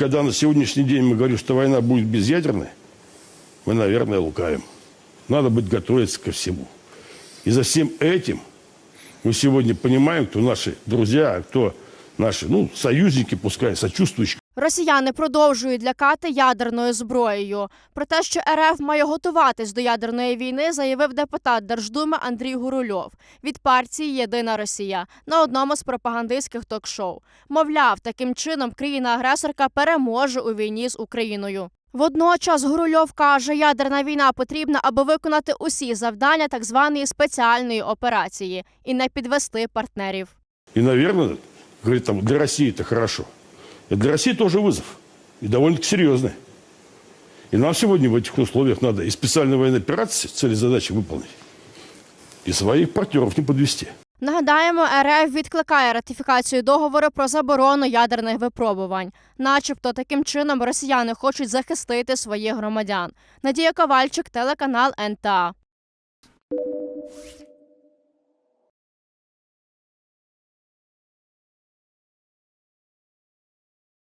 когда на сегодняшний день мы говорим, что война будет безъядерной, мы, наверное, лукаем. Надо быть готовиться ко всему. И за всем этим мы сегодня понимаем, кто наши друзья, а кто наши, ну, союзники, пускай, сочувствующие. Росіяни продовжують лякати ядерною зброєю. Про те, що РФ має готуватись до ядерної війни, заявив депутат Держдуми Андрій Гурульов від партії Єдина Росія на одному з пропагандистських ток-шоу. Мовляв, таким чином країна-агресорка переможе у війні з Україною. Водночас Гурульов каже, ядерна війна потрібна, аби виконати усі завдання так званої спеціальної операції і не підвести партнерів. И, наверное, говорит, там, для России это хорошо. И для России тоже вызов. И довольно-таки серьезный. И нам сегодня в этих условиях надо и специальную военную операцию, цели задачи выполнить, и своих партнеров не подвести. Нагадаємо, РФ відкликає ратифікацію договору про заборону ядерних випробувань, начебто таким чином росіяни хочуть захистити своїх громадян. Надія Ковальчик, телеканал НТА.